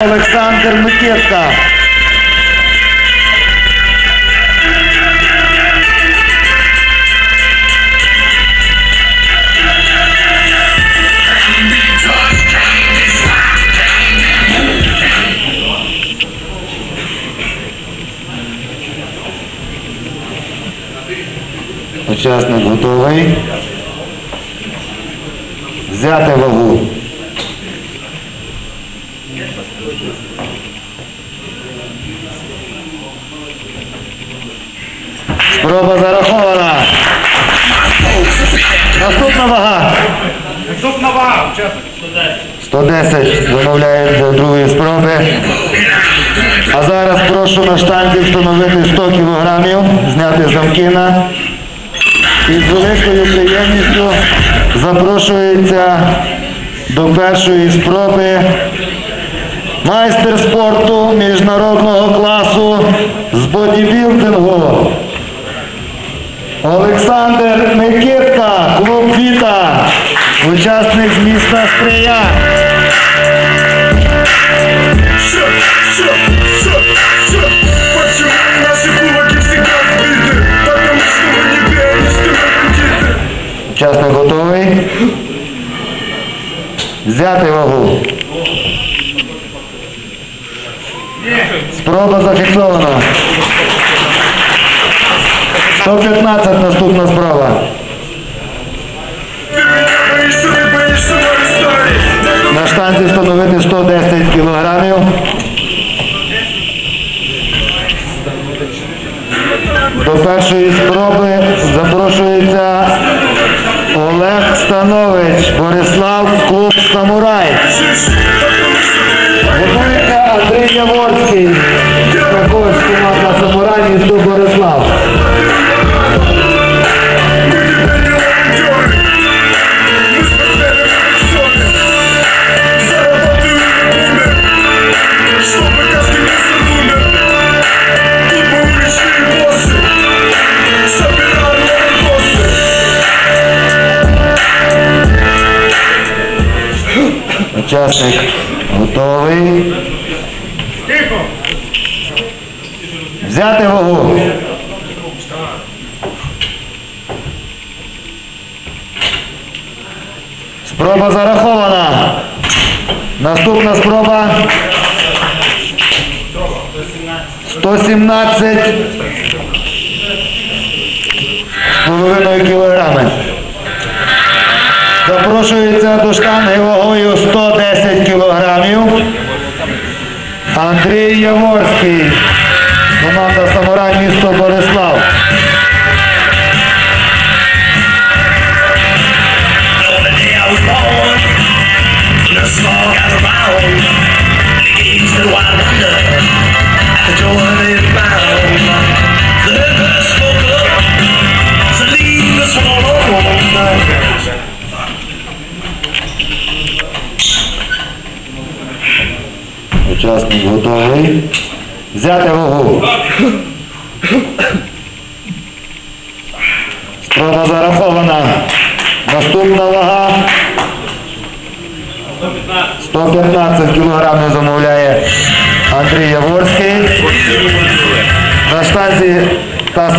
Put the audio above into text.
Олександр Микитка. Учасник готовий. Взяти вагу. Спроба зарахована. Наступна вага. Наступна вага, учасник. 110 домовляє до другої спроби. А зараз прошу на штанзі встановити 100 кілограмів, зняти з замкіна. І з великою приємністю запрошується до першої спроби майстер спорту міжнародного класу з бодібілдингу. Олександр Микитка, клуб Віта, учасник з міста Стрия. Все, все, все, все. Почему наши кулаки всегда сбиты? Потому что вы не пианисты, вы бандиты. Учасник готовий. Взяти вагу. Спроба зафіксована. 115 наступна стали. На штанзі встановити 110 кілограмів. До першої спроби запрошується Олег Станович, Борислав, клуб Самурай. Готується Андрій Яворський, також команда Самурай, місто Борислав. Мы тебя не волонтеры. Мы спортсмены в зоне. Зарабатываем умер. Чтобы каждый месяц умер. Тут мы уличные боссы. Собираем лайкосы. Учасник готовий. Взяти вагу. Спроба зарахована. Наступна спроба. 117 з половиною кілограми. Запрошується до штанги вагою 110 кілограмів. Андрій Яворський. Команда Самурай місто Борислав. Учасник готовий. Взяти вагу. Спроба зарахована. Наступна вага. 115 кілограмів замовляє Андрій Яворський. На штанзі та